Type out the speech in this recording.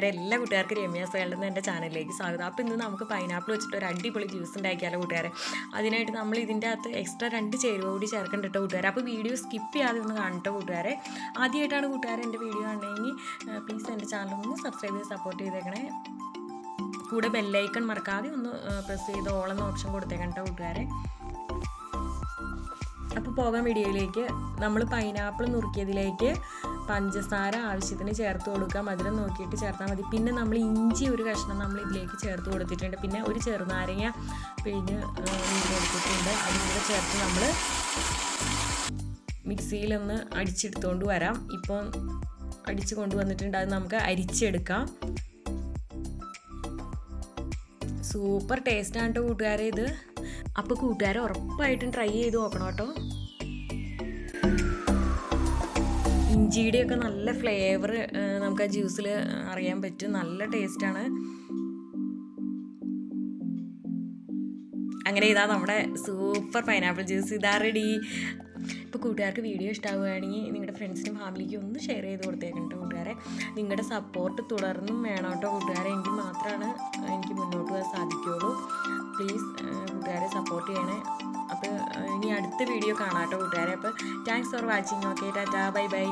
കൂട്ടുകാർക്ക് രമ്യ സേളിൽ നിന്ന് എന്റെ ചാനലിലേക്ക് സ്വാഗതം. അപ്പോൾ ഇന്ന് നമുക്ക് പൈനാപ്പിൾ വെച്ചിട്ട് ഒരു അടിപൊളി ജ്യൂസ് ഉണ്ടാക്കിയാലോ കൂട്ടുകാരെ? അതിനായിട്ട് നമ്മൾ ഇതിന്റെ അകത്ത് എക്സ്ട്രാ രണ്ട് ചേരുവ കൂടി ചേർക്കേണ്ട കേട്ടോ കൂട്ടുകാരെ. അപ്പോൾ വീഡിയോ സ്കിപ്പ് ചെയ്യാതെ ഒന്ന് കാണട്ടോ കൂട്ടുകാരെ. ആദ്യമായിട്ടാണ് കൂട്ടുകാരെ എന്റെ വീഡിയോ കാണണമെങ്കിൽ പ്ലീസ് എന്റെ ചാനൽ ഒന്ന് സബ്സ്ക്രൈബ് ചെയ്ത് സപ്പോർട്ട് ചെയ്തേക്കണേ. കൂടെ ബെല്ലൈക്കൺ മറക്കാതെ ഒന്ന് പ്രസ് ചെയ്ത് ഓളെന്ന ഓപ്ഷൻ കൊടുത്തേക്കണം കേട്ടോ കൂട്ടുകാരെ. അപ്പോൾ പോകാൻ വീഡിയോയിലേക്ക്. നമ്മൾ പൈനാപ്പിൾ നുറുക്കിയതിലേക്ക് പഞ്ചസാര ആവശ്യത്തിന് ചേർത്ത് കൊടുക്കുക മധുരം നോക്കിയിട്ട് ചേർത്താൽ മതി. പിന്നെ നമ്മൾ ഇഞ്ചി ഒരു കഷ്ണം നമ്മൾ ഇതിലേക്ക് ചേർത്ത് കൊടുത്തിട്ടുണ്ട്. പിന്നെ ഒരു ചെറുനാരങ്ങ പിഴിഞ്ഞ് കൊടുത്തിട്ടുണ്ട്. അതും കൂടെ ചേർത്ത് നമ്മൾ മിക്സിയിലൊന്ന് അടിച്ചെടുത്തുകൊണ്ട് വരാം. ഇപ്പം അടിച്ച് കൊണ്ടുവന്നിട്ടുണ്ട്. അത് നമുക്ക് അരിച്ചെടുക്കാം. സൂപ്പർ ടേസ്റ്റാണ് കേട്ടോ കൂട്ടുകാരെ ഇത്. അപ്പോൾ കൂട്ടുകാരെ ഉറപ്പായിട്ടും ട്രൈ ചെയ്ത് നോക്കണം കേട്ടോ. ഇഞ്ചിയുടെയൊക്കെ നല്ല ഫ്ലേവർ നമുക്ക് ആ ജ്യൂസിൽ അറിയാൻ പറ്റും. നല്ല ടേസ്റ്റാണ് അങ്ങനെ ഇതാ നമ്മുടെ സൂപ്പർ പൈനാപ്പിൾ ജ്യൂസ് ഇതാ റെഡി ഇപ്പോൾ കൂട്ടുകാർക്ക് വീഡിയോ ഇഷ്ടമാവുകയാണെങ്കിൽ നിങ്ങളുടെ ഫ്രണ്ട്സിനും ഫാമിലിക്കും ഒന്ന് ഷെയർ ചെയ്ത് കൊടുത്തേക്കണം കേട്ടോ കൂട്ടുകാരെ. നിങ്ങളുടെ സപ്പോർട്ട് തുടർന്നും വേണം കേട്ടോ കൂട്ടുകാരെ. എങ്കിൽ മാത്രമാണ് സപ്പോർട്ട് ചെയ്യണേ. അപ്പോൾ ഇനി അടുത്ത വീഡിയോ കാണാം കേട്ടോ കൂട്ടുകാരെ. അപ്പോൾ thanks for watching okay tata bye bye